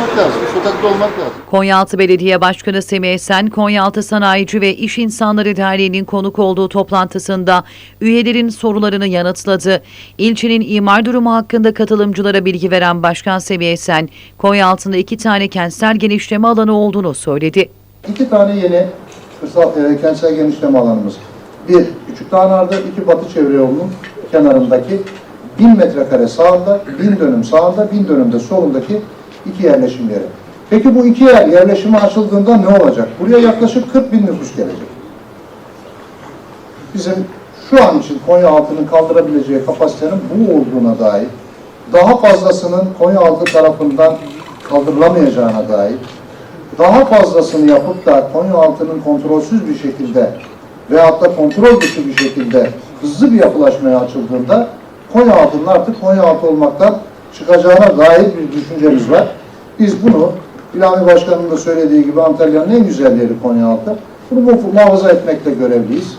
çalışmak lazım. Sokakta olmak lazım. Konyaaltı Belediye Başkanı Semih Esen, Konyaaltı Sanayici ve İş İnsanları Derneği'nin konuk olduğu toplantısında üyelerin sorularını yanıtladı. İlçenin imar durumu hakkında katılımcılara bilgi veren Başkan Semih Esen, Konyaaltı'nda iki tane kentsel genişleme alanı olduğunu söyledi. İki tane yeni kırsal, e, kentsel genişleme alanımız. Bir, Küçük Dağnar'da, iki Batı Çevre Yolu'nun kenarındaki 1000 metrekare sağında, 1000 dönüm sağında, 1000 dönüm de solundaki iki yerleşim yeri. Peki bu iki yer yerleşimi açıldığında ne olacak? Buraya yaklaşık 40 bin nüfus gelecek. Bizim şu an için Konyaaltı'nın kaldırabileceği kapasitenin bu olduğuna dair, daha fazlasının Konyaaltı tarafından kaldırılamayacağına dair, daha fazlasını yapıp da Konyaaltı'nın kontrolsüz bir şekilde veyahut da kontrol dışı bir şekilde hızlı bir yapılaşmaya açıldığında Konyaaltı'nın artık Konyaaltı olmaktan çıkacağına dair bir düşüncemiz var. Biz bunu İlhami Başkanı'nın da söylediği gibi Antalya'nın en güzel yeri Konyaaltı. Bunu mu- muhafaza etmekle görevliyiz.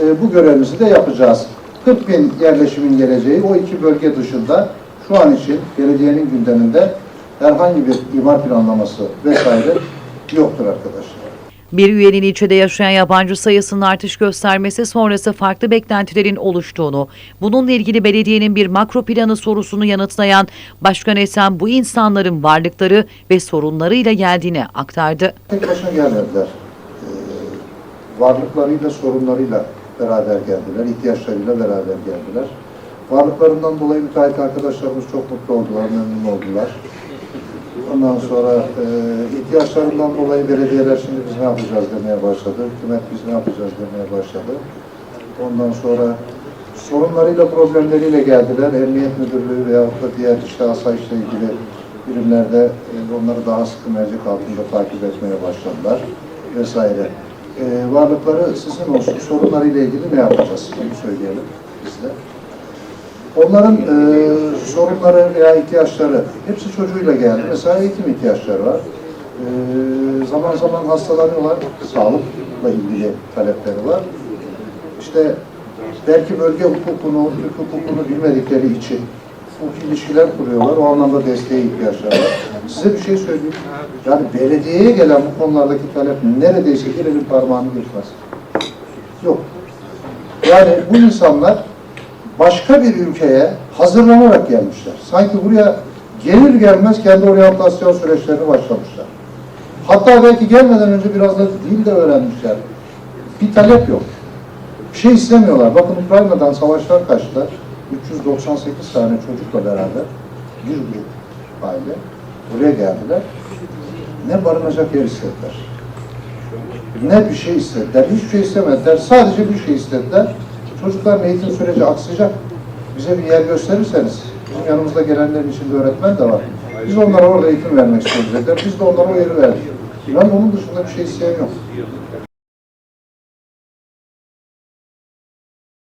Ee, bu görevimizi de yapacağız. 40 bin yerleşimin geleceği o iki bölge dışında şu an için belediyenin gündeminde herhangi bir imar planlaması vesaire yoktur arkadaşlar. Bir üyenin ilçede yaşayan yabancı sayısının artış göstermesi sonrası farklı beklentilerin oluştuğunu, bununla ilgili belediyenin bir makro planı sorusunu yanıtlayan Başkan Esen bu insanların varlıkları ve sorunlarıyla geldiğini aktardı. Tek başına gelmediler. Ee, varlıklarıyla, sorunlarıyla beraber geldiler, ihtiyaçlarıyla beraber geldiler. Varlıklarından dolayı müteahhit arkadaşlarımız çok mutlu oldular, memnun oldular. Ondan sonra e, ihtiyaçlarından dolayı belediyeler şimdi biz ne yapacağız demeye başladı. Hükümet biz ne yapacağız demeye başladı. Ondan sonra sorunlarıyla, problemleriyle geldiler. Emniyet Müdürlüğü veyahut da diğer işte asayişle ilgili birimlerde e, onları daha sıkı mercek altında takip etmeye başladılar vesaire. E, varlıkları sizin olsun, sorunlarıyla ilgili ne yapacağız? Bunu söyleyelim biz de. Onların e, sorunları veya ihtiyaçları, hepsi çocuğuyla geldi. Mesela eğitim ihtiyaçları var. E, zaman zaman hastalanıyorlar, sağlıkla ilgili talepleri var. İşte belki bölge hukukunu, Türk hukukunu bilmedikleri için hukuki ilişkiler kuruyorlar. O anlamda desteğe ihtiyaçları var. Size bir şey söyleyeyim. Yani belediyeye gelen bu konulardaki talep neredeyse bir elin parmağını geçmez. Yok. Yani bu insanlar başka bir ülkeye hazırlanarak gelmişler. Sanki buraya gelir gelmez kendi oryantasyon süreçlerini başlamışlar. Hatta belki gelmeden önce biraz da dil de öğrenmişler. Bir talep yok. Bir şey istemiyorlar. Bakın Ukrayna'dan savaşlar kaçtılar. 398 tane çocukla beraber bir grup aile buraya geldiler. Ne barınacak yer istediler. Ne bir şey istediler. Hiçbir şey istemediler. Sadece bir şey istediler. Çocukların eğitim süreci aksayacak. Bize bir yer gösterirseniz, bizim yanımızda gelenlerin içinde öğretmen de var. Biz onlara orada eğitim vermek istiyoruz dediler. Biz de onlara o yeri verdik. Ben onun dışında bir şey isteyen.